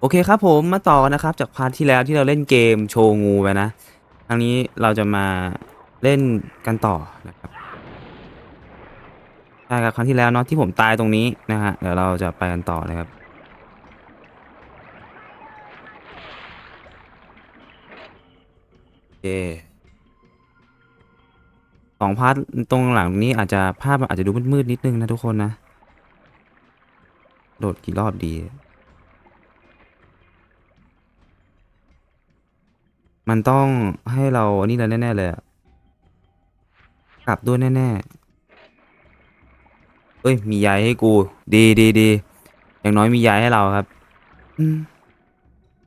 โอเคครับผมมาต่อกันนะครับ จากพาร์ทที่แล้วที่เราเล่นเกมโชว์งูไปนะครั้งนี้เราจะมาเล่นกันต่อนะครับใช่ครับครั้งที่แล้วเนาะที่ผมตายตรงนี้นะฮะเดี๋ยวเราจะไปกันต่อนะครับโอเคสองพาร์ทตรงหลังนี้อาจจะภาพอาจจะดูมืดๆนิดนึงนะทุกคนนะ โดดกี่รอบดี มันต้องให้เราอันนี้แล้วแน่ๆเลยอะกลับด้วยแน่ๆเอ้ย มียายให้กู ดีดีดีอย่างน้อยมียายให้เราครับ อืม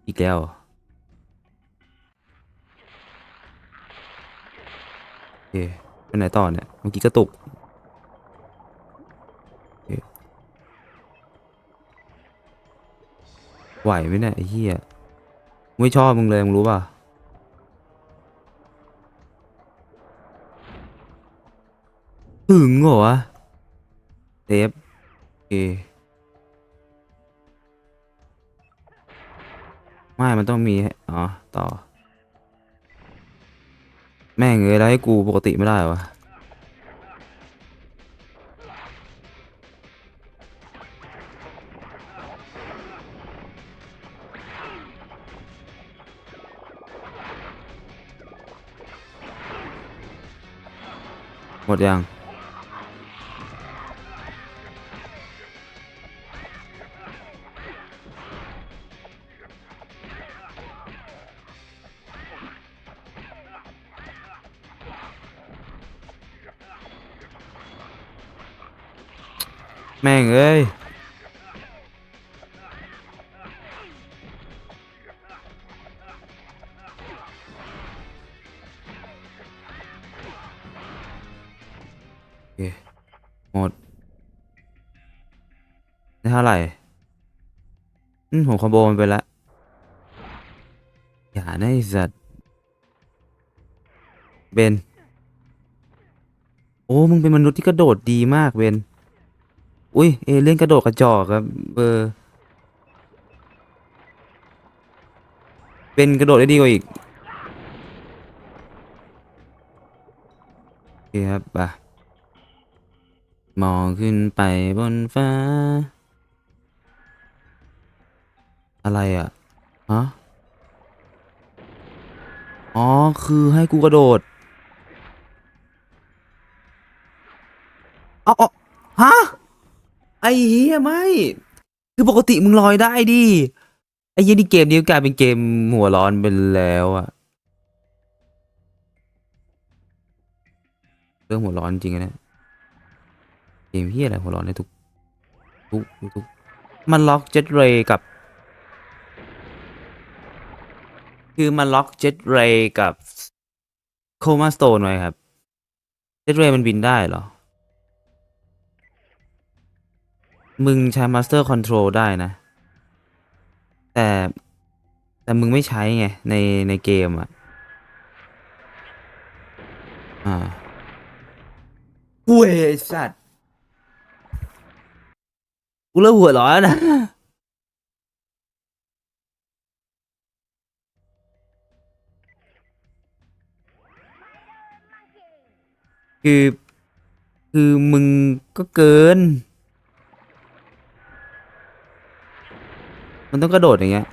อีกแล้วเหรอโอเคไปไหนต่อเนี่ย เมื่อกี้กระตุกไหวไหมเนี่ยไอ้เหี้ยไม่ชอบมึงเลยมึงรู้ป่ะ ถึงเหรอวะเซฟโอเคไม่ มันต้องมี อ๋อ ต่อ แม่งเอ้ยแล้วให้กูปกติไม่ได้วะหมดยัง แม่งเอ้ยโอเคหมดได้เท่าไหร่อืมผมคอมโบมันไปแล้วอย่าไอ้สัตว์เบน โอ้ มึงเป็นมนุษย์ที่กระโดดดีมากเบน อุ้ยเอเลี่ยนกระโดดกระจอกครับเบอร์เป็นกระโดดได้ดีกว่าอีกโอเคครับไปมองขึ้นไปบนฟ้า อะไรอะฮะอ๋อ คือให้กูกระโดดเอาเอฮะ ไอ้เฮียไม่ คือปกติมึงลอยได้ดิ ไอ้เหี้ยนี่เกมนี้กลายเป็นเกมหัวร้อนไปแล้วอะเรื่องหัวร้อนจริงนะเนี่ยเกมเฮียอะไรหัวร้อนในทุกทุกทุกทุกมันล็อกเจ็ตเรย์กับ คือมันล็อกเจ็ตเรย์กับโคมาสโตนไว้ครับเจ็ตเรย์มันบินได้เหรอ มึงใช้ Master Control ได้นะ แต่แต่มึงไม่ใช้ไง ในในเกมอะ อ่าเว้ยไอ้สัตว์ กูเริ่มหัวร้อนแล้วนะ คือ คือมึงก็เกิน มันต้องกระโดดอย่างเงี้ย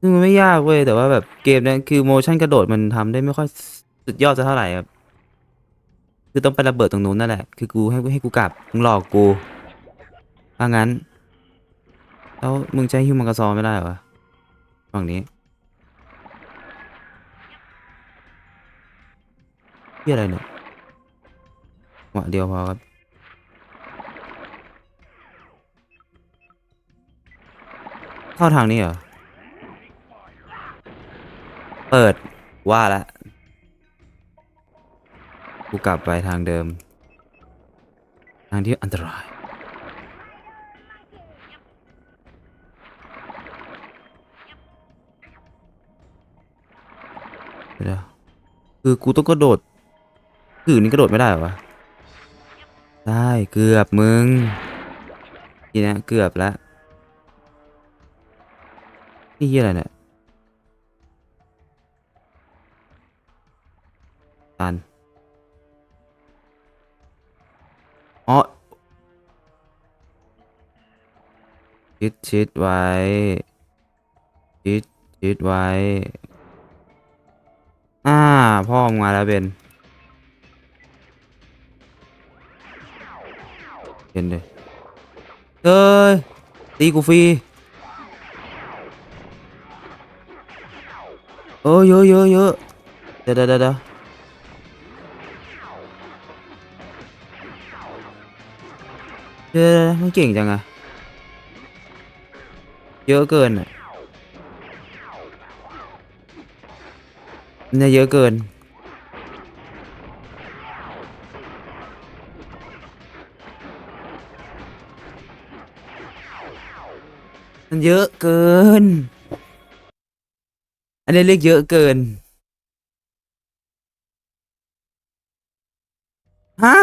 ซึ่งมันไม่ยากเว้ย แต่ว่าแบบเกมเนี้ยคือโมชั่นกระโดดมันทำได้ไม่ค่อยสุดยอดจะเท่าไหร่ครับ คือต้องไประเบิดตรงนู้นนั่นแหละ คือกูให้ให้กูกลับ มึงหลอกกูถ้างั้น แล้วมึงใช้ฮิวมังกรซอไม่ได้เหรอฝั่งนี้เหียอะไรเนี่ย หวะเดียวพอครับเข้าทางนี้เหรอ เปิดว่าละกูกลับไปทางเดิม ทางที่อันตรายเดี๋ยวคือกูต้องกระโดดคือนี่กระโดดไม่ได้เหรอวะ ได้เกือบมึงทีเนี้เกือบแล้วนี่เหียอะไรเนี่ยตันอ๋อชิดชิดไว้ชิดชิดไว้อ่าพ่อมึงมาแล้วเบน เห็นเลยเอ้ยตีกูฟรีเออเยอะเยอะเยอะเดี๋ยวเดี๋ยวเดี๋ยวเดี๋ยวเยวเดี๋ยวมันเก่งจังอะเยอะเกินอะเนี่ยเยอะเกิน มันเยอะเกิน อันนี้เรียกเยอะเกิน ฮะ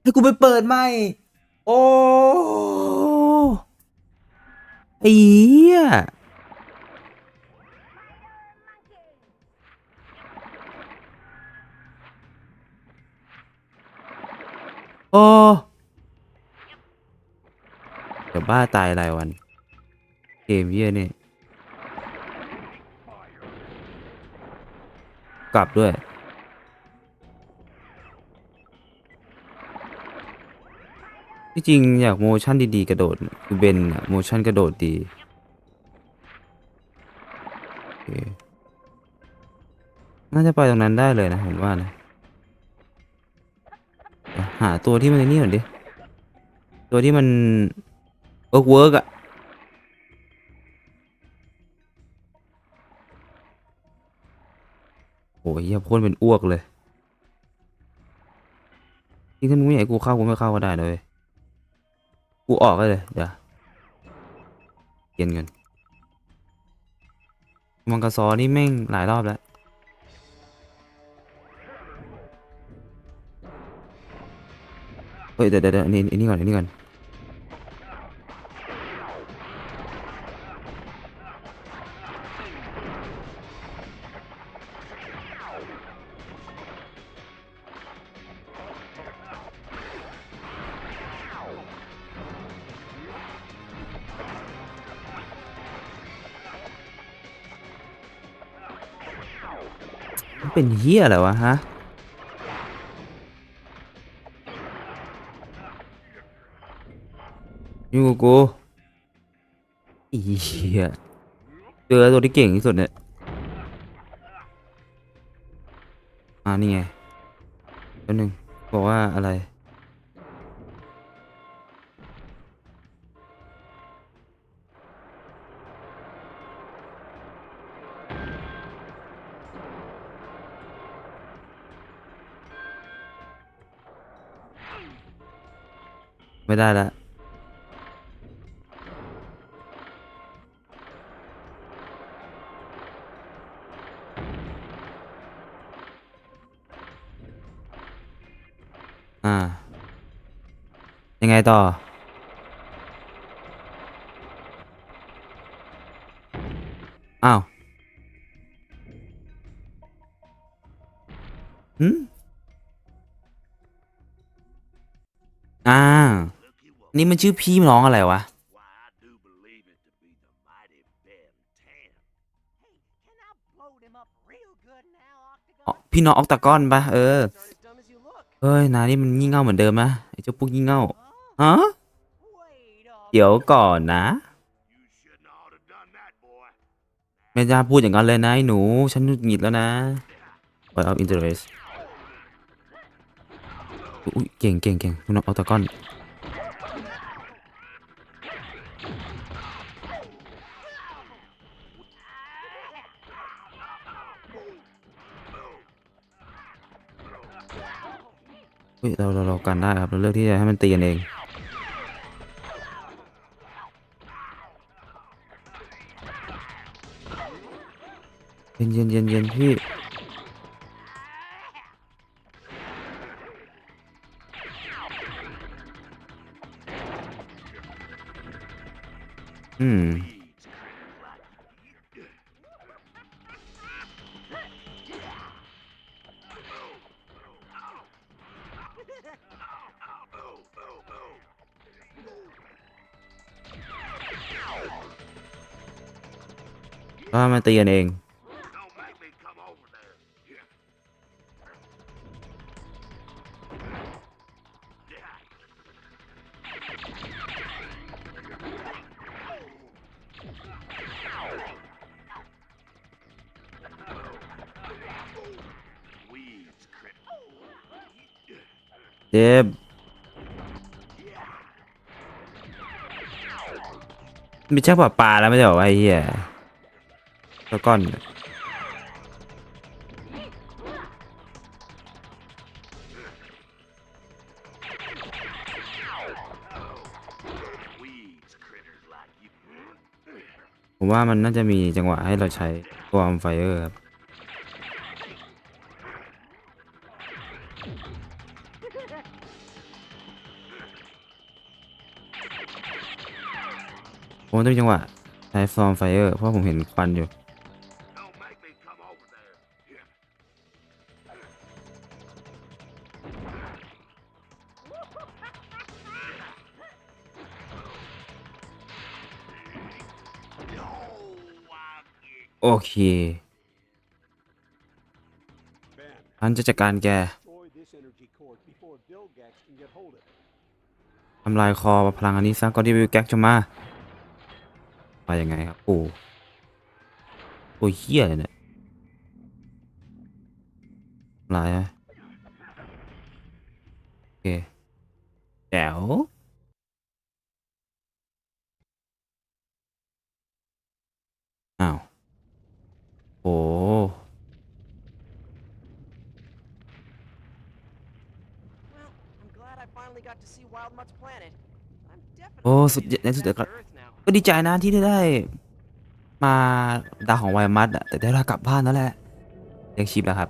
ให้กูไปเปิดใหม่โอ้ไอ้เหี้ย บ้าตายรายวัน เกมเยี่ยนี่ กลับด้วย ที่จริงอยากโมชั่นดีๆ กระโดดคือเบนอะโมชั่นกระโดดดีน่าจะไปตรงนั้นได้เลยนะผมว่านะหาตัวที่มันนี่ก่อนดิ ตัวที่มัน เอิร์กเวิร์กอะโอ้ยเหี้ยพ่นเป็นอ้วกเลยจริงถ้ามึงไม่อยากให้กูเข้ากูไม่เข้าก็ได้เลยกูออกก็เลยเดี๋ยวเปลี่ยนกันมังกรซอนี่แม่งหลายรอบแล้วเฮ้ยเดี๋ยวเดี๋ยวเดดนนี้อันนี้ก่อนอันนี้ก่อน เป็นเฮียอะไรวะฮะ ยูกูอีเหี้ยเจอตัวที่เก่งที่สุดเนี่ย อ่านี่ไงตัวหนึ่งบอกว่าอะไร ไม่ได้ละอ่า ยังไงต่อ อ้าว นี่มันชื่อพี่น้องอะไรวะ Why, I do believe it to be the mighty Ben Tan. Hey, can I blow them up real good now, อ๋อ Octagon? พี่น้องออกตากอนปะเออ Aren't as dumb as you look. เฮ้ยนายนี่มันงี่เง่าเหมือนเดิมนะไอ้เจ้าพวกงี่เง่า Huh? ฮะ Wait a เดี๋ยวก่อนนะ You shouldn't ought to done that, boy. ไม่จะพูดอย่างนั้นเลยนะไอ้หนู ฉันหงุดหงิดแล้วนะ Point of interest อุ้ยเก่งเก่งเก่งพี่น้องออกตากอน เฮ้ยเราเราเรากันได้ครับเราเลือกที่จะให้มันตีกันเองเย็นเย็นเย็นเย็นพี่ ก็มาตีกันเอง Don't make me come over there. Yeah. Weeds, critters. เจ็บ มีช่างปะปลาแล้วไม่ได้บอกว่าไอ้เหี้ยแล้วก้อนผมว่ามันน่าจะมีจังหวะให้เราใช้ตัวอัมไฟเออร์ครับ มต้องมีจังหวะใช้ฟอร์มไฟเออร์เพราะผมเห็นควันอยู่ โอเคฉันจะจัดการแกทำลายคอพลังอันนี้ซะก่อนที่วิวแก๊กจะมา ไปยังไงครับ โอ้โอ้ยเฮี้ยเลยเนี่ยทำลายอะโอเคแจ๋วอ้าว โอ้ Well, I'm glad I finally got to see Wild Mutt's planet. I'm definitely โอ้ ready สุด to ยอดใน get สุด back ก็ to Earth now. ก็ดีใจนะที่ได้ มาดาวของไวมัสอะแต่ได้เวลากลับบ้านแล้วแหละเรียกชิปแล้วครับ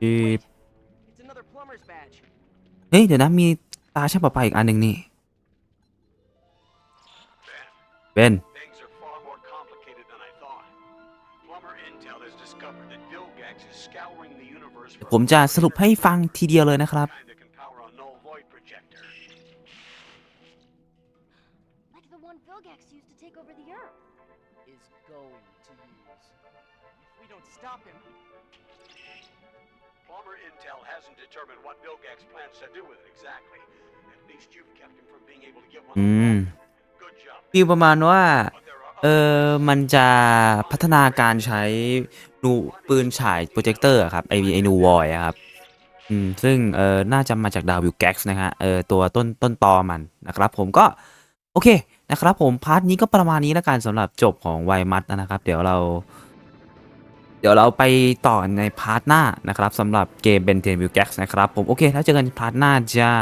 ชิป It's another plumber's badge. เฮ้ย เดี๋ยวนะ มีตาช่างประปาอีกอันหนึ่งนี่ เบน ผมจะสรุปให้ฟังทีเดียวเลยนะครับ kind that can power a null void projector. Like the one Vilgax used to take over the Earth. Is going to use. If we don't stop him, Plumber Intel hasn't determined what Vilgax plans to do with it exactly. At least you've kept him from being able to get one อื of ม them. Good job. ฟีลประมาณว่า But there are เออมันจะพัฒนาการใช้ นูปืนฉายโปรเจคเตอร์ครับไอไอนูวอยครับอืมซึ่งเออน่าจะมาจากดาววิวแก๊กนะฮะเออตัวต้นต้นตอมันนะครับ ผมก็โอเคนะครับผมพาร์ทนี้ก็ประมาณนี้แล้วกันสำหรับจบของไวมัสนะครับ เดี๋ยวเรา เดี๋ยวเราไปต่อในพาร์ทหน้านะครับสำหรับเกมเบนเทนวิวแก๊กนะครับผมโอเค แล้วเจอกันพาร์ทหน้าจ้า